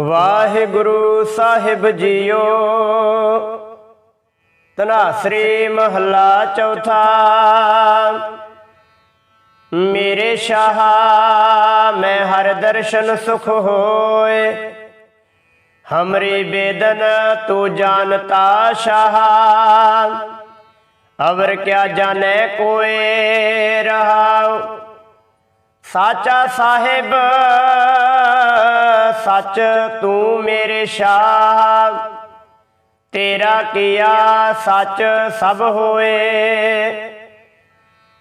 ਵਾਹਿਗੁਰੂ ਸਾਹਿਬ JIO. ਤਨਾਸਰੀ ਮਹੱਲਾ ਚੌਥਾ। ਮੇਰੇ ਸ਼ਾਹ, ਮੈਂ ਹਰ ਦਰਸ਼ਨ ਸੁਖ ਹੋਏ। ਹਮਰੀ ਬੇਦਨ, ਤੂੰ ਜਾਣਤਾ ਸ਼ਾਹ। ਅਵਰ ਕਿਆ ਜਾਣੇ, ਕੋਏ ਰਹਾਉ। ਸਾਚਾ ਸਾਹਿਬ, ਸੱਚ ਤੂੰ ਮੇਰੇ ਸ਼ਾਹ। ਤੇਰਾ ਕੀਆ ਸੱਚ ਸਭ ਹੋਏ।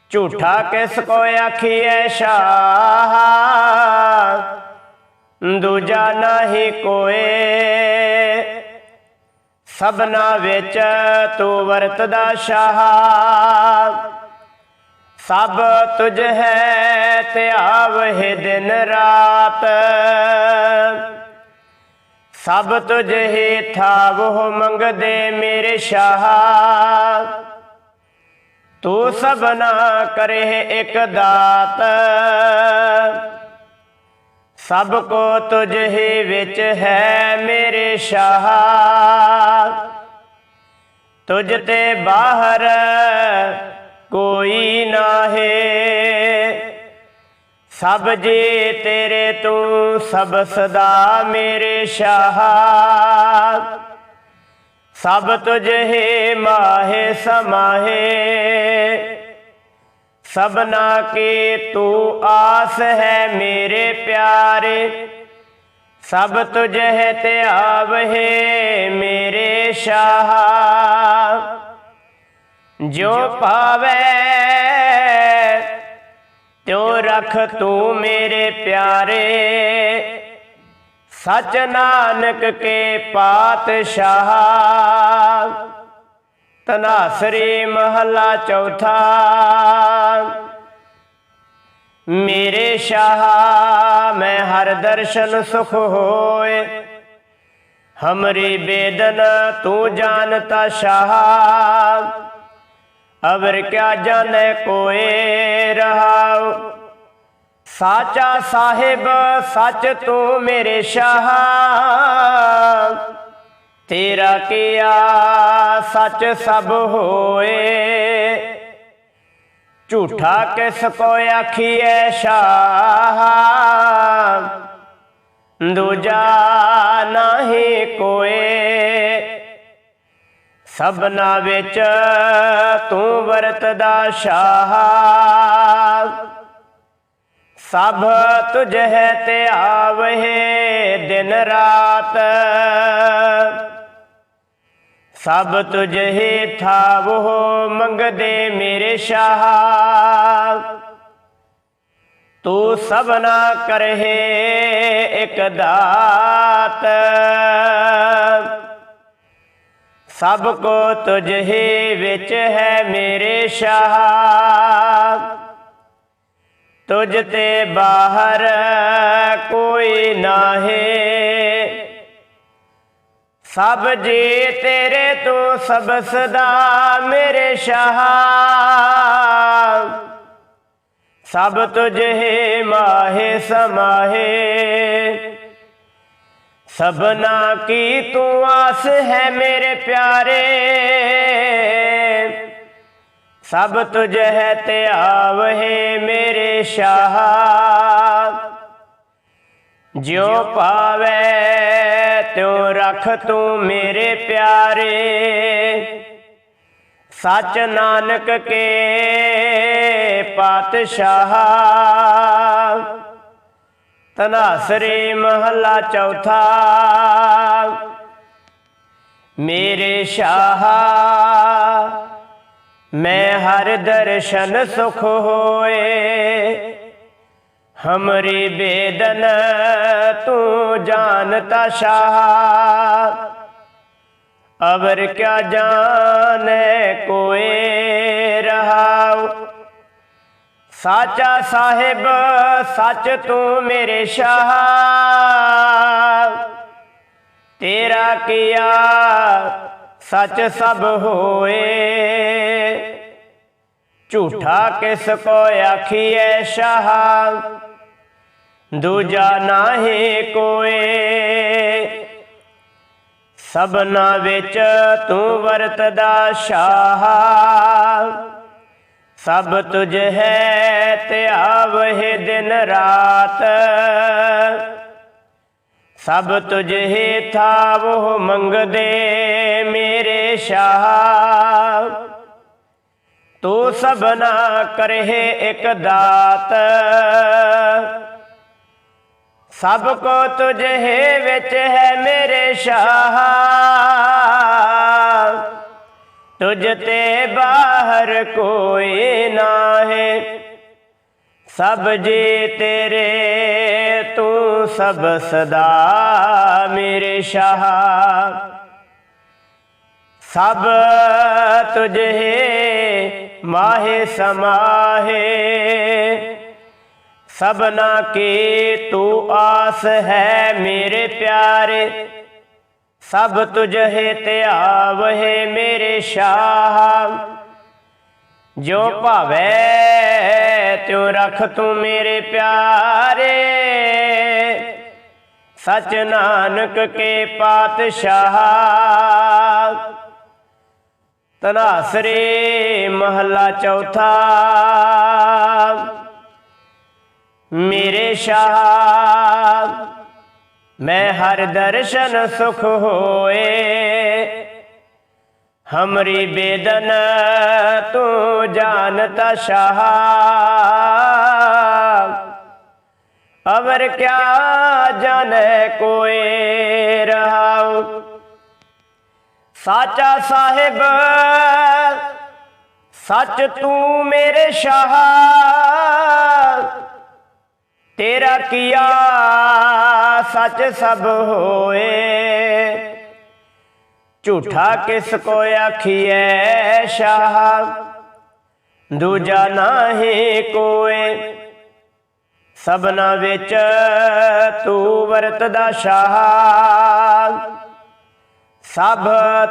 ਝੂਠਾ ਕਿਸ ਕੋ ਆਖੀਐ ਸ਼ਾਹ? ਦੂਜਾ ਨਹੀਂ ਕੋਏ। ਸਭਨਾ ਵਿੱਚ ਤੂੰ ਵਰਤਦਾ ਸ਼ਾਹ। ਸਭ ਤੁਝ ਹੈ ਧਿਆਵਹਿ ਦਿਨ ਰਾਤ। ਸਭ ਤੁਝ ਹੀ ਥਾਵੋ ਮੰਗਦੇ ਮੇਰੇ ਸ਼ਾਹ। ਤੂੰ ਸਭਨਾ ਕਰੇ ਇੱਕ ਦਾਤ। ਸਭ ਕੋ ਤੁਝ ਹੀ ਵਿੱਚ ਹੈ ਮੇਰੇ ਸ਼ਾਹ। ਤੁਝ ਤੇ ਬਾਹਰ ਕੋਈ ਨਾਹੀ। ਸਭ ਜੇ ਤੇਰੇ ਤੂੰ, ਸਭ ਸਦਾ ਮੇਰੇ ਸ਼ਾਹ। ਸਭ ਤੁਝ ਹੀ ਮਾਹੇ ਸਮਾਹੇ। ਸਭਨਾ ਕੀ ਤੂੰ ਆਸ ਹੈ ਮੇਰੇ ਪਿਆਰੇ। ਸਭ ਤੁਝ ਹੈ ਮੇਰੇ ਸ਼ਾਹ। ਜੋ ਪਾਵੇ ਤਿਉ ਰਖ ਤੂੰ ਮੇਰੇ ਪਿਆਰੇ। ਸਚ ਨਾਨਕ ਕੇ ਪਾਤਸ਼ਾਹ ਤਨਾਸਰੀ ਮਹਲਾ ਚੌਥਾ। ਮੇਰੇ ਸ਼ਾਹ, ਮੈਂ ਹਰ ਦਰਸ਼ਨ ਸੁਖ ਹੋਏ। ਹਮਰੀ ਬੇਦਨ ਤੂੰ ਜਾਣਤਾ ਸ਼ਾਹ। ਅਵਰ ਕਿਆ ਜਾਣੇ ਕੋਏ ਰਹਾਉ? ਸਾਚਾ ਸਾਹਿਬ, ਸੱਚ ਤੂੰ ਮੇਰੇ ਸ਼ਾਹ। ਤੇਰਾ ਕੀਆ ਸੱਚ ਸਭ ਹੋਏ? ਝੂਠਾ ਕਿਸ ਕੋ ਆਖੀਐ ਸ਼ਾਹ? ਦੂਜਾ ਨਹੀਂ ਕੋਏ ਸਭਨਾ ਵਿੱਚ ਤੂੰ ਵਰਤਦਾ ਸ਼ਾਹ। ਸਭ ਤੁਝ ਹੈ ਧਿਆਵਹਿ ਦਿਨ ਰਾਤ। ਸਭ ਤੁਝ ਹੀ ਥਾਵੋ ਮੰਗਦੇ ਮੇਰੇ ਸ਼ਾਹ। ਤੂੰ ਸਭਨਾ ਕਰਹਿ ਇਕ ਦਾਤ। ਸਭ ਕੋ ਤੁਝ ਵਿੱਚ ਹੈ ਮੇਰੇ ਸ਼ਾਹ। ਤੁਝ ਤੇ ਬਾਹਰ ਕੋਈ ਨਾਹੀ। ਸਭ ਜੀ ਤੇਰੇ ਤੂੰ ਸਭ ਸਦਾ ਮੇਰੇ ਸ਼ਾਹ। ਸਭ ਤੁਝ ਮਾਹੇ ਸਮਾਹੇ। ਸਭਨਾ ਕੀ ਤੂੰ ਆਸ ਹੈ ਮੇਰੇ ਪਿਆਰੇ? ਸਭ ਤੁਝ ਹੈ ਧਿਆਵਹਿ ਮੇਰੇ ਸ਼ਾਹ। ਜਿਉ ਪਾਵੇ ਤਿਉ ਰਖ ਤੂੰ ਮੇਰੇ ਪਿਆਰੇ। ਸਚ ਨਾਨਕ ਕੇ ਪਾਤਸ਼ਾਹ। ਤਨਾਸਰੀ ਮਹੱਲਾ ਚੌਥਾ। ਮੇਰੇ ਸ਼ਾਹ, ਮੈਂ ਹਰ ਦਰਸ਼ਨ ਸੁਖ ਹੋਏ। ਹਮਰੀ ਬੇਦਨ, ਤੂੰ ਜਾਣਤਾ ਸ਼ਾਹ। ਅਵਰ ਕਿਆ ਜਾਣੇ? ਸਾਚਾ ਸਾਹਿਬ, ਸੱਚ ਤੂੰ ਮੇਰੇ ਸ਼ਾਹ। ਤੇਰਾ ਕੀਆ ਸੱਚ ਸਭ ਹੋਏ। ਝੂਠਾ ਕਿਸ ਕੋ ਆਖੀਐ ਸ਼ਾਹ? ਦੂਜਾ ਨਾਹੀ ਕੋਏ। ਸਭਨਾ ਵਿੱਚ ਤੂੰ ਵਰਤਦਾ ਸ਼ਾਹ। ਸਭ ਤੁਝ ਹੈ ਧਿਆਵਹਿ ਦਿਨ ਰਾਤ। ਸਭ ਤੁਝ ਹੀ ਥਾਵੋ ਮੰਗਦੇ ਮੇਰੇ ਸ਼ਾਹ। ਤੂੰ ਸਭਨਾ ਕਰਹਿ ਇਕ ਦਾਤ। ਸਭ ਕੋ ਤੁਝੇ ਵਿੱਚ ਹੈ ਮੇਰੇ ਸ਼ਾਹ। ਤੁਝ ਤੇ ਬਾਹਰ ਕੋਈ ਨਾਹੀ। ਸਭ ਜੀ ਤੇਰੇ, ਤੂੰ ਸਭ ਸਦਾ ਮੇਰੇ ਸ਼ਾਹ। ਸਭ ਤੁਝੇ ਮਾਹੇ ਸਮਾਹੇ। ਸਭਨਾ ਕੀ ਤੂੰ ਆਸ ਹੈ ਮੇਰੇ ਪਿਆਰੇ। ਸਭ ਤੁਝੇ ਧਿਆਵਹਿ ਮੇਰੇ ਸ਼ਾਹ। ਜੋ ਭਾਵੇ, ਤਿਉ ਰਖ ਤੂੰ ਮੇਰੇ ਪਿਆਰੇ। ਸਚ ਨਾਨਕ ਕੇ ਪਾਤਸ਼ਾਹ। ਤਨਾਸਰੇ ਮਹਲਾ ਚੌਥਾ। ਮੇਰੇ ਸ਼ਾਹ। ਮੈਂ ਹਰ ਦਰਸ਼ਨ ਸੁਖ ਹੋਏ। ਹਮਰੀ ਬੇਦਨ ਤੂੰ ਜਾਣਤਾ ਸ਼ਾਹ। ਅਵਰ ਕਿਆ ਜਾਣੇ ਕੋਏ ਰਹਾਉ। ਸਾਚਾ ਸਾਹਿਬ ਸੱਚ ਤੂੰ ਮੇਰੇ ਸ਼ਾਹ। ਤੇਰਾ ਕੀਆ ਸੱਚ ਸਭ ਹੋਏ। ਝੂਠਾ ਕਿਸ ਕੋ ਆਖੀਐ ਸ਼ਾਹ? ਦੂਜਾ ਨਾਹੀ ਕੋਏ। ਸਭਨਾ ਵਿੱਚ ਤੂੰ ਵਰਤਦਾ ਸ਼ਾਹ। ਸਭ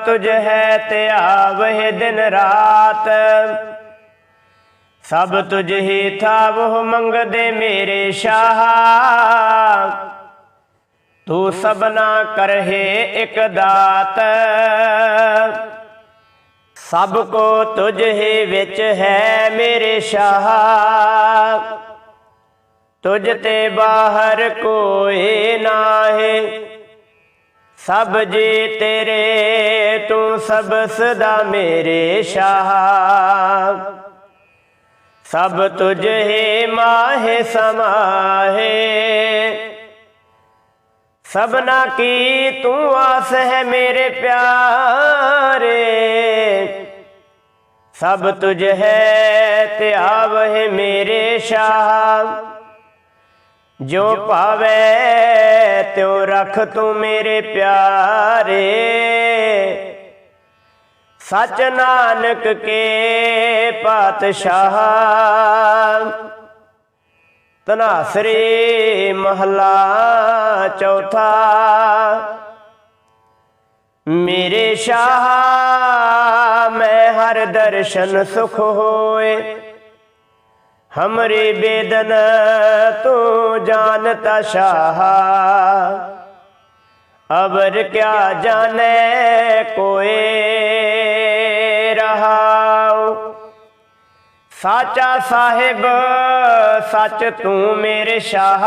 ਤੁਝ ਹੈ ਧਿਆਵਹਿ ਦਿਨ ਰਾਤ। ਸਭ ਤੁਝ ਹੀ ਥਾਵ ਮੰਗਦੇ ਮੇਰੇ ਸ਼ਾਹ। ਤੂੰ ਸਭਨਾ ਕਰਹਿ ਇਕ ਦਾਤ। ਸਭ ਕੋ ਤੁਝ ਹੀ ਵਿੱਚ ਹੈ ਮੇਰੇ ਸ਼ਾਹ। ਤੁਝ ਤੇ ਬਾਹਰ ਕੋਈ ਨਾਹੀ। ਸਭ ਜੀ ਤੇਰੇ, ਤੂੰ ਸਭ ਸਦਾ ਮੇਰੇ ਸ਼ਾਹ। ਸਭ ਤੁਝ ਹੀ ਮਾਹੇ ਸਮਾਹੇ। ਸਭਨਾ ਕੀ ਤੂੰ ਆਸ ਹੈ ਮੇਰੇ ਪਿਆਰੇ? ਸਭ ਤੁਝ ਹੈ ਤੇ ਧਿਆਵਹਿ ਮੇਰੇ ਸ਼ਾਹ। ਜੋ ਭਾਵੇ ਤਿਉ ਰਖ ਤੂੰ ਮੇਰੇ ਪਿਆਰੇ। ਸਚ ਨਾਨਕ ਕੇ ਪਾਤਸ਼ਾਹ। ਤਨਾਸਰੀ ਮਹਲਾ ਚੌਥਾ। ਮੇਰੇ ਸ਼ਾਹ ਮੈਂ ਹਰ ਦਰਸ਼ਨ ਸੁਖ ਹੋਏ। ਹਮਰੇ ਬੇਦਨ ਤੂੰ ਜਾਣਤਾ ਸ਼ਾਹ। ਅਬਰ ਕਿਆ ਜਾਣੇ ਕੋਏ ਰਹਾਉ ਸਾਚਾ ਸਾਹਿਬ, ਸੱਚ ਤੂੰ ਮੇਰੇ ਸ਼ਾਹ।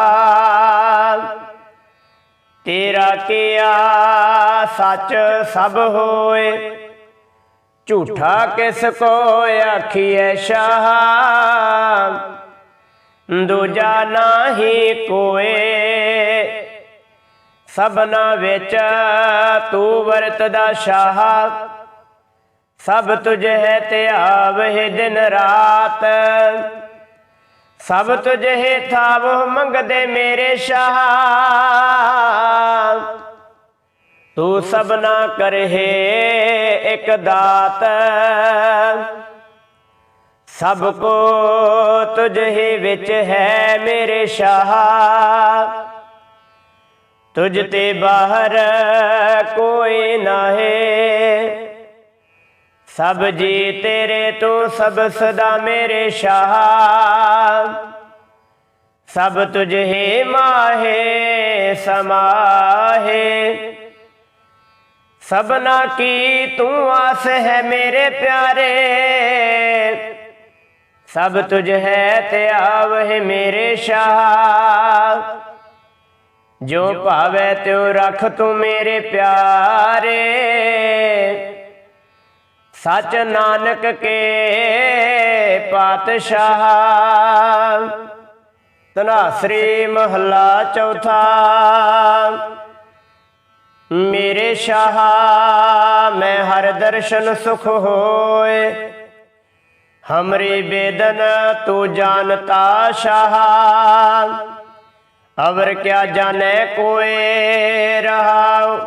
ਤੇਰਾ ਕੀਆ ਸੱਚ ਸਭ ਹੋਏ? ਝੂਠਾ ਕਿਸ ਕੋ ਆਖੀਐ ਸ਼ਾਹ? ਦੂਜਾ ਨਾਹੀ ਕੋਏ। ਸਭਨਾ ਵਿੱਚ ਤੂੰ ਵਰਤਦਾ ਸ਼ਾਹ। ਸਭ ਤੁਝ ਹੈ ਧਿਆਵਹਿ ਦਿਨ ਰਾਤ। ਸਭ ਤੁਝ ਹੈ ਥਾਵ ਮੰਗਦੇ ਮੇਰੇ ਸ਼ਾਹ। ਤੂੰ ਸਭ ਸਭਨਾ ਕਰਹਿ ਇਕ ਦਾਤ। ਸਭ ਕੋ ਤੁਝ ਹੀ ਵਿੱਚ ਹੈ ਮੇਰੇ ਸ਼ਾਹ। ਤੁਝ ਤੇ ਬਾਹਰ ਕੋਈ ਨਾਹੀ। ਸਭ ਜੀ ਤੇਰੇ ਤੂੰ ਸਭ ਸਦਾ ਮੇਰੇ ਸ਼ਾਹ। ਸਭ ਤੁਝ ਹੀ ਮਾਹੇ ਸਮਾਹੇ। ਸਭਨਾ ਕੀ ਤੂੰ ਆਸ ਹੈ ਮੇਰੇ ਪਿਆਰੇ। ਸਭ ਤੁਝ ਹੈ ਤੇ ਆਵਹਿ ਮੇਰੇ ਸ਼ਾਹ। ਜੋ ਭਾਵੇ ਤਿਉ ਰਖ ਤੂੰ ਮੇਰੇ ਪਿਆਰੇ। ਸਚ ਨਾਨਕ ਕੇ ਪਾਤਸ਼ਾਹ। ਤਨਾਸਰੀ ਮਹੱਲਾ ਚੌਥਾ। ਮੇਰੇ ਸ਼ਾਹ, ਮੈਂ ਹਰ ਦਰਸ਼ਨ ਸੁਖ ਹੋਏ। ਹਮਰੀ ਬੇਦਨ, ਤੂੰ ਜਾਣਤਾ ਸ਼ਾਹ। ਅਵਰ ਕਿਆ ਜਾਣੈ, ਕੋਏ ਰਹਾਉ।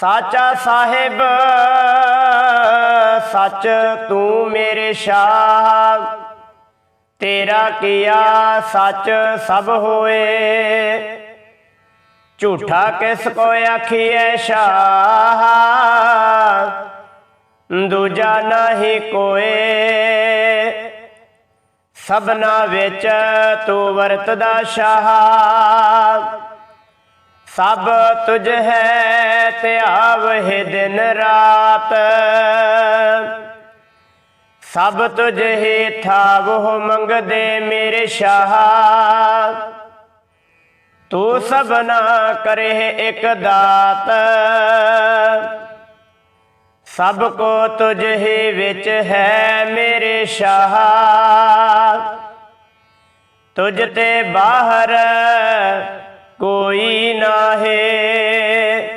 ਸਾਚਾ ਸਾਹਿਬ, ਸੱਚ ਤੂੰ ਮੇਰੇ ਸ਼ਾਹ। ਤੇਰਾ ਕੀਆ ਸੱਚ ਸਭ ਹੋਏ। ਝੂਠਾ ਕਿਸ ਕੋ ਆਖੀਐ ਸ਼ਾਹ? ਦੂਜਾ ਨਹੀਂ ਕੋਏ। ਸਭਨਾ ਵਿੱਚ ਤੂੰ ਵਰਤਦਾ ਸ਼ਾਹ। ਸਭ ਤੁਝ ਹੈ ਤੇ ਆਵਹਿ ਦਿਨ ਰਾਤ। ਸਭ ਤੁਝ ਹੀ ਥਾਵੋ ਮੰਗਦੇ ਮੇਰੇ ਸ਼ਾਹ। ਤੂੰ ਸਭਨਾ ਕਰੇ ਇੱਕ ਦਾਤ। ਸਭ ਕੋ ਤੁਝ ਹੀ ਵਿੱਚ ਹੈ ਮੇਰੇ ਸ਼ਾਹ। ਤੁਝ ਤੇ ਬਾਹਰ ਕੋਈ ਨਾਹੀ।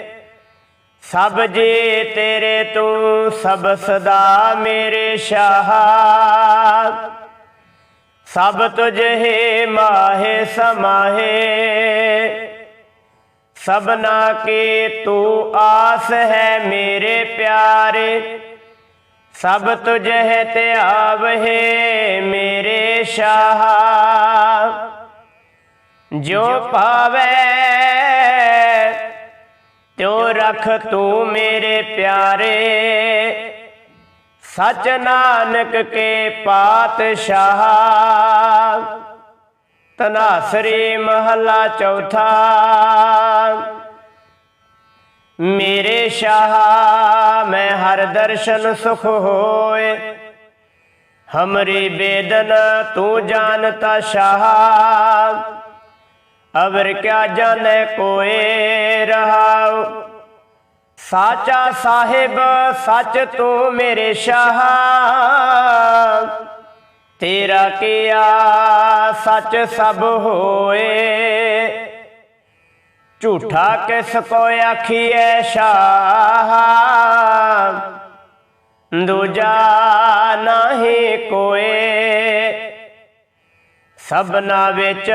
ਸਭ ਜੇ ਤੇਰੇ ਤੂੰ, ਸਭ ਸਦਾ ਮੇਰੇ ਸ਼ਾਹ। ਸਭ ਤੁਝ ਹੀ ਮਾਹੇ ਸਮਾਹੇ। ਸਭਨਾ ਕੀ ਤੂੰ ਆਸ ਹੈ ਮੇਰੇ ਪਿਆਰੇ। ਸਭ ਤੁਝ ਹੈ ਤੇ ਹੈ ਮੇਰੇ ਸ਼ਾਹ। ਜੋ ਪਾਵੇ ਤਿਉ ਰਖ ਤੂੰ ਮੇਰੇ ਪਿਆਰੇ। ਸਚ ਨਾਨਕ ਕੇ ਪਾਤਸ਼ਾਹ ਤਨਾਸਰੀ ਮਹੱਲਾ ਚੌਥਾ। ਮੇਰੇ ਸ਼ਾਹ, ਮੈਂ ਹਰ ਦਰਸ਼ਨ ਸੁਖ ਹੋਏ। ਹਮਰੀ ਬੇਦਨ ਤੂੰ ਜਾਣਤਾ ਸ਼ਾਹ। ਅਵਰ ਕਿਆ ਜਾਣੈ ਕੋਏ ਰਹਾਉ? ਸਾਚਾ ਸਾਹਿਬ, ਸੱਚ ਤੂੰ ਮੇਰੇ ਸ਼ਾਹ। ਤੇਰਾ ਕੀਆ ਸੱਚ ਸਭ ਹੋਏ? ਝੂਠਾ ਕਿਸ ਕੋ ਆਖੀਐ ਸ਼ਾਹ? ਦੂਜਾ ਨਹੀਂ ਕੋਏ। ਸਭਨਾ ਵਿੱਚ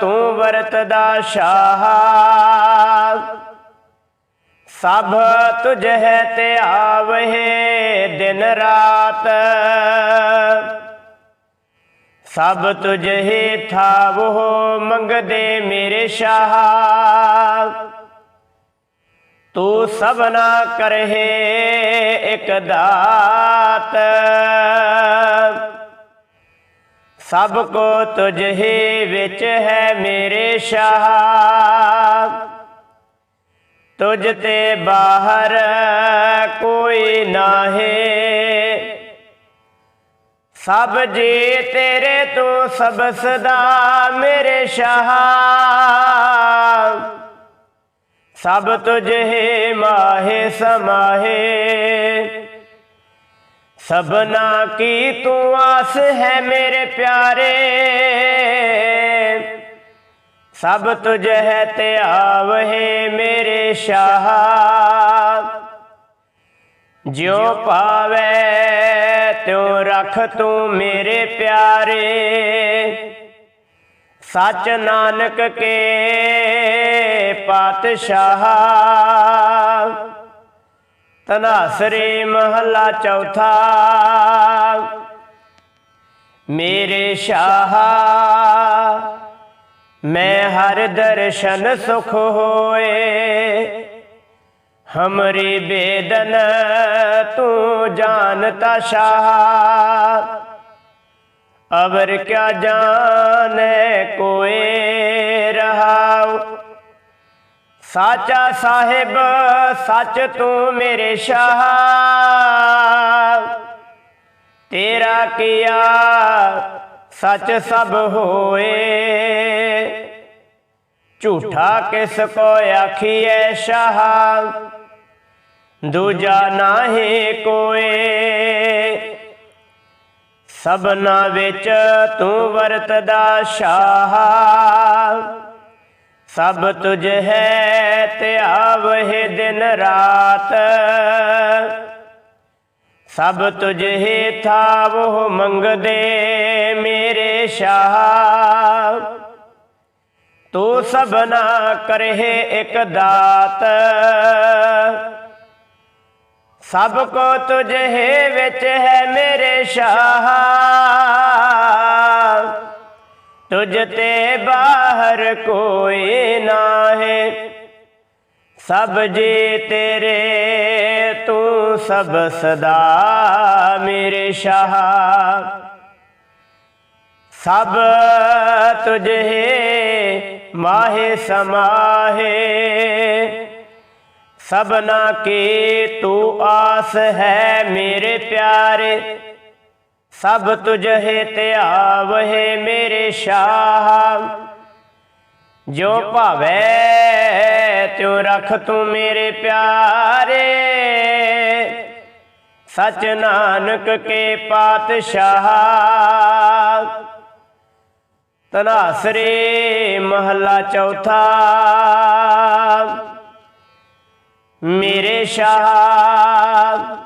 ਤੂੰ ਵਰਤਦਾ ਸ਼ਾਹ। ਸਭ ਤੁਝ ਹੈ ਤੇ ਆਵਹਿ ਦਿਨ ਰਾਤ। ਸਭ ਤੁਝ ਹੀ ਥਾਵੋ ਮੰਗਦੇ ਮੇਰੇ ਸ਼ਾਹ। ਤੂੰ ਸਭਨਾ ਕਰਹਿ ਇਕ ਦਾਤ। ਸਭ ਕੋ ਤੁਝ ਹੀ ਵਿੱਚ ਹੈ ਮੇਰੇ ਸ਼ਾਹ। ਤੁਝ ਤੇ ਬਾਹਰ ਕੋਈ ਨਾਹੀ। ਸਭ ਜੀ ਤੇਰੇ ਤੂੰ ਸਭ ਸਦਾ ਮੇਰੇ ਸ਼ਾਹ। ਸਭ ਤੁਝ ਹੀ ਮਾਹੇ ਸਮਾਹੇ। ਸਭਨਾ ਕੀ ਤੂੰ ਆਸ ਹੈ ਮੇਰੇ ਪਿਆਰੇ? ਸਭ ਤੁਝ ਹੈ ਤੇ ਆਵਹਿ ਮੇਰੇ ਸ਼ਾਹ। ਜਿਉ ਪਾਵੇ ਤਿਉ ਰਖ ਤੂੰ ਮੇਰੇ ਪਿਆਰੇ। ਸਚ ਨਾਨਕ ਕੇ ਪਾਤਸ਼ਾਹ। ਤਨਾਸਰੇ ਮਹੱਲਾ ਚੌਥਾ। ਮੇਰੇ ਸ਼ਾਹ, ਮੈਂ ਹਰ ਦਰਸ਼ਨ ਸੁਖ ਹੋਏ। ਹਮਰੀ ਬੇਦਨ, ਤੂੰ ਜਾਣਤਾ ਸ਼ਾਹ। ਅਵਰ ਕਿਆ ਜਾਣੇ, ਕੋਏ ਰਹਾਉ। ਸਾਚਾ ਸਾਹਿਬ, ਸੱਚ ਤੂੰ ਮੇਰੇ ਸ਼ਾਹ। ਤੇਰਾ ਕੀਆ ਸੱਚ ਸਭ ਹੋਏ। ਝੂਠਾ ਕਿਸ ਕੋ ਆਖੀਐ ਸ਼ਾਹ? ਦੂਜਾ ਨਾਹੀ ਕੋਏ। ਸਭਨਾ ਵਿੱਚ ਤੂੰ ਵਰਤਦਾ ਸ਼ਾਹ। ਸਭ ਤੁਝ ਹੈ ਧਿਆਵਹਿ ਦਿਨ ਰਾਤ। ਸਭ ਤੁਝ ਹੀ ਥਾਵੋ ਮੰਗਦੇ ਮੇਰੇ ਸ਼ਾਹ। ਤੂੰ ਸਭਨਾ ਕਰਹਿ ਇਕ ਦਾਤ। ਸਭ ਕੋ ਤੁਝੇ ਵਿੱਚ ਹੈ ਮੇਰੇ ਸ਼ਾਹ। ਤੁਝ ਤੇ ਬਾਹਰ ਕੋਈ ਨਾ ਹੈ ਸਭ ਜੀ ਤੇਰੇ, ਤੂੰ ਸਭ ਸਦਾ ਮੇਰੇ ਸ਼ਾਹ। ਸਭ ਤੁਝੇ ਮਾਹੇ ਸਮਾਹੇ। ਸਭਨਾ ਕੀ ਤੂੰ ਆਸ ਹੈ ਮੇਰੇ ਪਿਆਰੇ। ਸਭ ਤੁਝੇ ਧਿਆਵਹਿ ਮੇਰੇ ਸ਼ਾਹ। ਜੋ ਭਾਵੇ, ਤਿਉ ਰਖ ਤੂੰ ਮੇਰੇ ਪਿਆਰੇ। ਸਚ ਨਾਨਕ ਕੇ ਪਾਤਸ਼ਾਹ। ਤਨਾਸਰੇ ਮਹੱਲਾ ਚੌਥਾ। ਮੇਰੇ ਸ਼ਾਹ।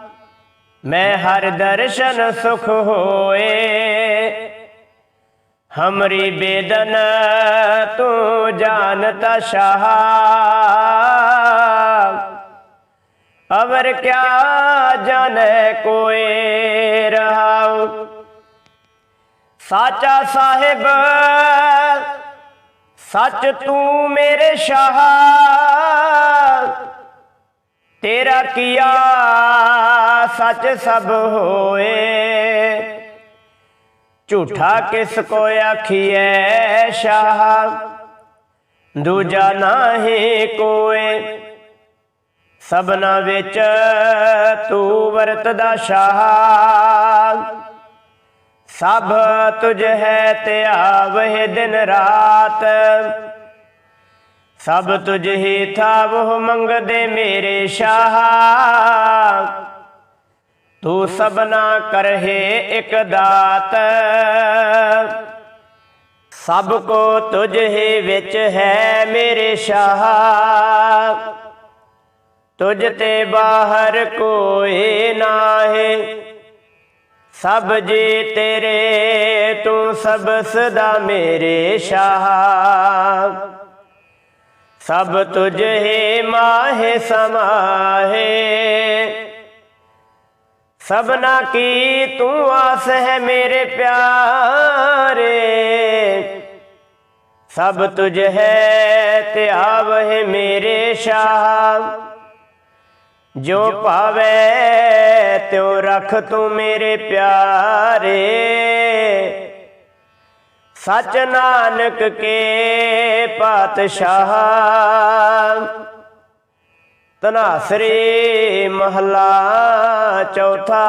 ਮੈਂ ਹਰ ਦਰਸ਼ਨ ਸੁਖ ਹੋਏ। ਹਮਰੀ ਬੇਦਨ ਤੂੰ ਜਾਣਤਾ ਸ਼ਾਹ। ਅਵਰ ਕਿਆ ਜਾਣੇ ਕੋਏ ਰਹਾਉ। ਸਾਚਾ ਸਾਹਿਬ, ਸੱਚ ਤੂੰ ਮੇਰੇ ਸ਼ਾਹ। ਤੇਰਾ ਕੀਆ ਸੱਚ ਸਭ ਹੋਏ। ਝੂਠਾ ਕਿਸ ਕੋ ਆਖੀਐ ਸ਼ਾਹ? ਦੂਜਾ ਨਾਹੀ ਕੋਏ। ਸਭਨਾ ਵਿੱਚ ਤੂੰ ਵਰਤਦਾ ਸ਼ਾਹ। ਸਭ ਤੁਝ ਹੈ ਧਿਆਵਹਿ ਦਿਨ ਰਾਤ। ਸਭ ਤੁਝ ਹੀ ਥਾਵੋ ਮੰਗਦੇ ਮੇਰੇ ਸ਼ਾਹ। ਤੂੰ ਸਭਨਾ ਕਰਹਿ ਇਕ ਦਾਤ। ਸਭ ਕੋ ਤੁਝ ਹੀ ਵਿੱਚ ਹੈ ਮੇਰੇ ਸ਼ਾਹ। ਤੁਝ ਤੇ ਬਾਹਰ ਕੋਈ ਨਾਹੀ। ਸਭ ਜੀ ਤੇਰੇ, ਤੂੰ ਸਭ ਸਦਾ ਮੇਰੇ ਸ਼ਾਹ। ਸਭ ਤੁਝ ਹੀ ਮਾਹੇ ਸਮਾਹੇ। ਸਭਨਾ ਕੀ ਤੂੰ ਆਸ ਹੈ ਮੇਰੇ ਪਿਆਰੇ। ਸਭ ਤੁਝ ਹੈ ਧਿਆਵ ਹੈ ਮੇਰੇ ਸ਼ਾਹ। ਜੋ ਭਾਵੇ ਤਿਉ ਰਖ ਤੂੰ ਮੇਰੇ ਪਿਆਰੇ। ਸਚ ਨਾਨਕ ਕੇ ਪਾਤਸ਼ਾਹ। ਤਨਾਸਰੀ ਮਹਲਾ ਚੌਥਾ।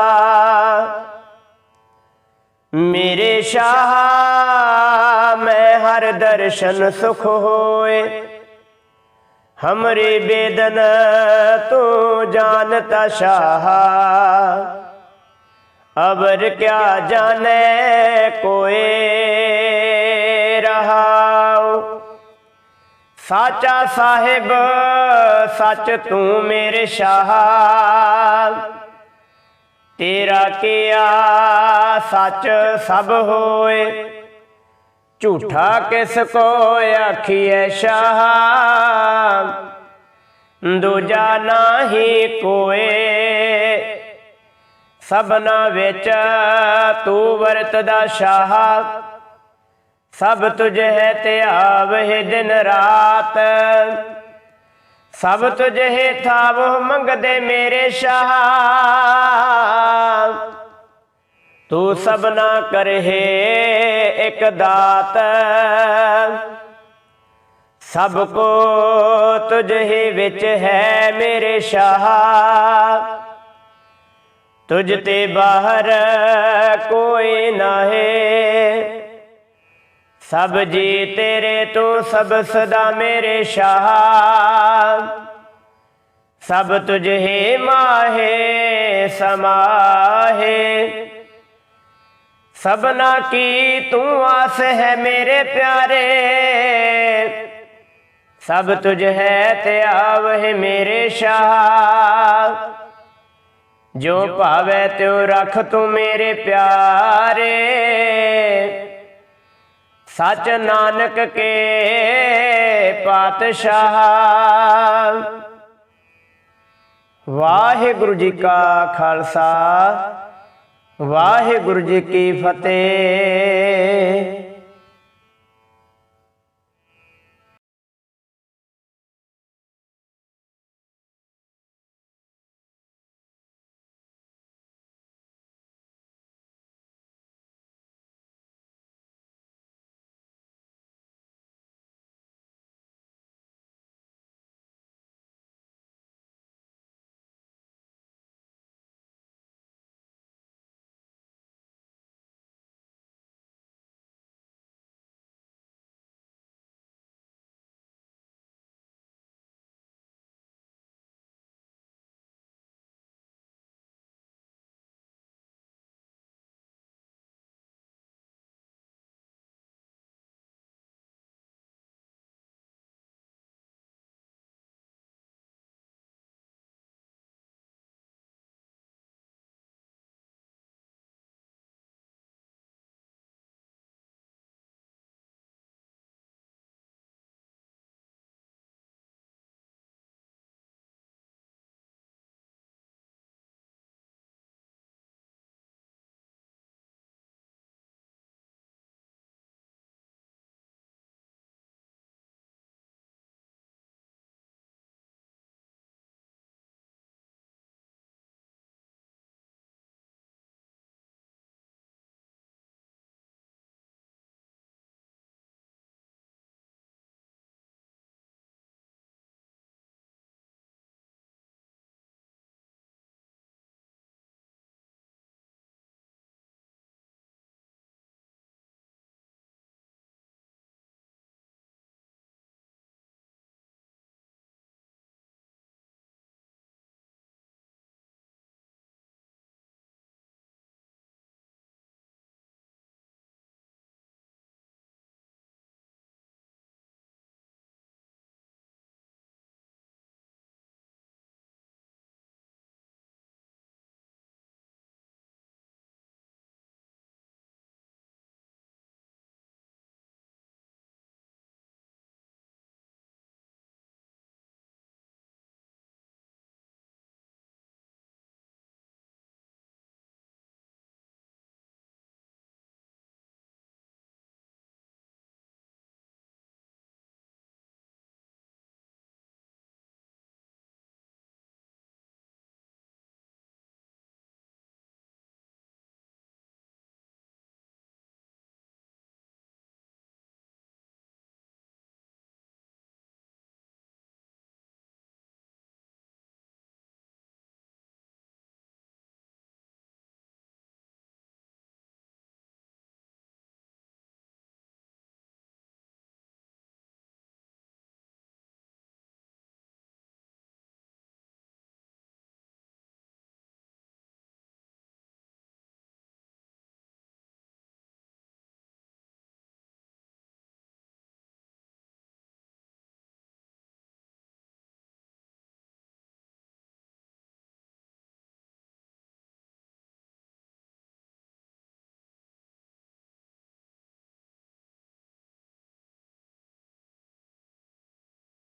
ਮੇਰੇ ਸ਼ਾਹ, ਮੈਂ ਹਰ ਦਰਸ਼ਨ ਸੁਖ ਹੋਏ। ਹਮਰੇ ਬੇਦਨ ਤੂੰ ਜਾਣਤਾ ਸ਼ਾਹ। ਅਬਰ ਕਿਆ ਜਾਣੇ ਕੋਏ। ਸਾਚਾ ਸਾਹਿਬ, ਸੱਚ ਤੂੰ ਮੇਰੇ ਸ਼ਾਹ। ਤੇਰਾ ਕੀਆ ਸੱਚ ਸਭ ਹੋਏ? ਝੂਠਾ ਕਿਸ ਕੋ ਆਖੀਐ ਸ਼ਾਹ? ਦੂਜਾ ਨਾਹੀ ਕੋਏ? ਸਭਨਾ ਵਿੱਚ ਤੂੰ ਵਰਤਦਾ ਸ਼ਾਹ। ਸਭ ਤੁਝ ਹੈ ਧਿਆਵਹਿ ਦਿਨ ਰਾਤ। ਸਭ ਤੁਝ ਹੈ ਥਾਵ ਮੰਗਦੇ ਮੇਰੇ ਸ਼ਾਹ। ਤੂੰ ਸਭਨਾ ਕਰਹਿ ਇੱਕ ਦਾਤ। ਸਭ ਕੋ ਤੁਝ ਹੀ ਵਿੱਚ ਹੈ ਮੇਰੇ ਸ਼ਾਹ। ਤੁਝ ਤੇ ਬਾਹਰ ਕੋਈ ਨਾਹੀ। ਸਭ ਜੀ ਤੇਰੇ ਤੂੰ ਸਭ ਸਦਾ ਮੇਰੇ ਸ਼ਾਹ। ਸਭ ਤੁਝ ਹੀ ਮਾਹੇ, ਸਮਾਹੇ। ਸਭਨਾ ਕੀ ਤੂੰ ਆਸ ਹੈ ਮੇਰੇ ਪਿਆਰੇ। ਸਭ ਤੁਝ ਹੈ ਤੇ ਆਵਹਿ ਮੇਰੇ ਸ਼ਾਹ। ਜੋ ਭਾਵੇ ਤਿਉ ਰਖ ਤੂੰ ਮੇਰੇ ਪਿਆਰੇ। ਸਚ ਨਾਨਕ ਕੇ ਪਾਤਸ਼ਾਹ। ਵਾਹਿਗੁਰੂ ਜੀ ਕਾ ਖਾਲਸਾ ਵਾਹਿਗੁਰੂ ਜੀ ਕੀ ਫਤਿਹ।